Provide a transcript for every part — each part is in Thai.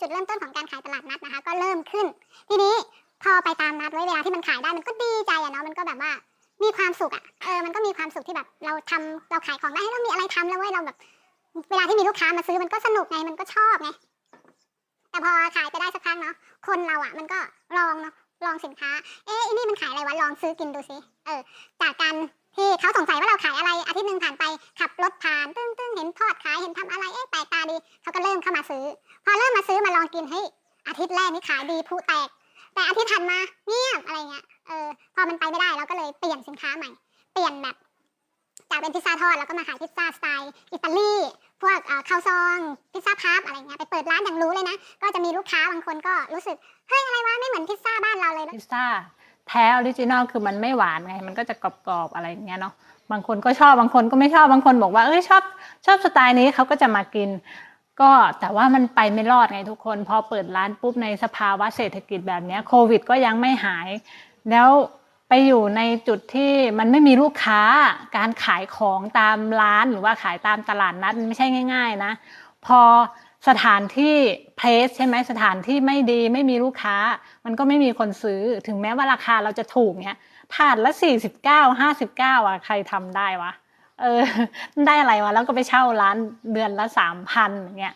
จุดเริ่มต้นของการขายตลาดนัดนะคะ ก็เริ่มขึ้น ทีนี้พอไปตามนัดไว้เวลาที่มันขายได้มันก็ดีใจอะเนาะมันก็แบบว่ามีความสุขอะเออมันก็มีความสุขที่แบบเราทำเราขายของได้เรามีอะไรทำแล้วเว้ยเราแบบ เวลาที่มีลูกค้ามาซื้อมันก็สนุกไงมันก็ชอบไงแต่พอขายไปได้สักพักเนาะคนเราอะมันก็ลองเนาะลองสินค้า เอ๊ะอันนี่มันขายอะไรวะลองซื้อกินดูสิเออจากการที่เขาสงสัยว่าเราขายอะไรอาทิตย์หนึ่งผ่านไปขับรถผ่านตึ้ง ห็นทอดขายเห็นทำอะไรเอ๊ะแปลกตาดีเขาก็เริ่มเข้ามาซื้อ พอเริ่มมาซื้อมาลองกินเฮ้ยอาทิตย์แรกนี่ขายดีผู้แตก แต่อาทิตย์ถัดมาเงียบอะไรเงี้ยเออพอมันไปไม่ได้เราก็เลยเปลี่ยนสินค้าใหม่ เปลี่ยนแบบจากเป็นพิซซ่าทอดแล้วก็มาขายพิซซ่าสไตล์อิตาลีพวกเอ่อข้าวซองพิซซ่าพับอะไรเงี้ยไปเปิดร้านอย่างรู้เลยนะ ก็จะมีลูกค้าบางคนก็รู้สึกเฮ้ยอะไรวะไม่เหมือนพิซซ่าบ้านเราเลยพิซซ่า แท้ออริจินอลคือมันไม่หวานไง มันก็จะกรอบๆอะไรอย่างเงี้ยเนาะบางคนก็ชอบบางคนก็ไม่ชอบบางคนบอกว่าเอ้ยชอบชอบสไตล์นี้เขาก็จะมากิน ก็แต่ว่ามันไปไม่รอดไงทุกคน พอเปิดร้านปุ๊บในสภาวะเศรษฐกิจแบบเนี้ยโควิดก็ยังไม่หาย แล้วไปอยู่ในจุดที่มันไม่มีลูกค้าการขายของตามร้านหรือว่าขายตามตลาดนัดไม่ใช่ง่าย ๆ นะ พอ สถานที่เพลสใช่ไหมสถานที่ไม่ดีไม่มีลูกค้า มันก็ไม่มีคนซื้อถึงแม้ว่าราคาเราจะถูกเนี้ยถาดละสี่สิบเก้าห้าสิบเก้าอะใครทำได้วะเออ ได้อะไรวะแล้วก็ไปเช่าร้านเดือนละสามพันอย่างเงี้ย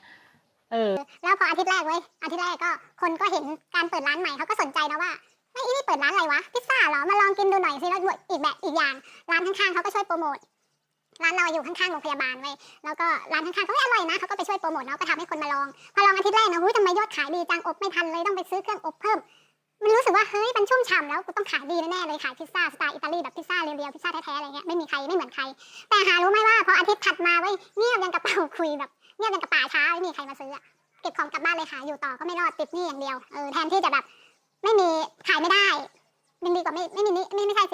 เออ แล้วพออาทิตย์แรกเว้ยอาทิตย์แรกก็คนก็เห็นการเปิดร้านใหม่เขาก็สนใจนะว่าไอ้ยอีนี่เปิดร้านอะไรวะพิซซ่าเหรอมาลองกินดูหน่อยสิแล้วอีกแบบอีกอย่างร้านข้างๆเขาก็ช่วยโปรโมท ร้านเราอยู่ข้างๆโรงพยาบาลเว้ยแล้วก็ร้านข้างๆเขาอร่อยนะเขาก็ไปช่วยโปรโมทเนาะก็ทำให้คนมาลองพอลองอาทิตย์แรกนะหุ้ยทำไมยอดขายดีจังอบไม่ทันเลยต้องไปซื้อเครื่องอบเพิ่ม มันรู้สึกว่าเฮ้ยมันชุ่มฉ่ำแล้วกูต้องขายดีแน่เลยขายพิซซ่าสไตล์อิตาลีแบบพิซซ่าเรียวๆพิซซ่าแท้ๆอะไรเงี้ยไม่มีใครไม่เหมือนใคร แต่หารู้ไหมว่าพออาทิตย์ถัดมาเว้ยเงียบยังกระเป๋าคุยแบบเงียบยังกระป่าช้าไม่มีใครมาซื้ออะเก็บของกลับบ้านเลยค่ะอยู่ต่อก็ไม่รอดติดหนี้อย่างเดียวเออแทนที่จะแบบไม่มีขายไม่ได้ยังดีกว่าไม่ไม่มีนี้ไม่ไม่ใช่สิ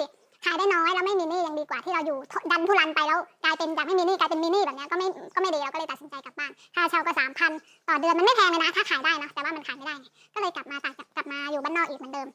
อยู่ดันทุรันไปแล้วกลายเป็นจากไม่มีหนี้กลายเป็นมีหนี้แบบนี้ก็ไม่ก็ไม่ดีเราก็เลยตัดสินใจกลับบ้านค่าเช่าก็สามพันต่อเดือนมันไม่แพงเลยนะถ้าขายได้นะแต่ว่ามันขายไม่ได้ก็เลยกลับมาตางกลับมาอยู่บ้านนอกอีกเหมือนเดิม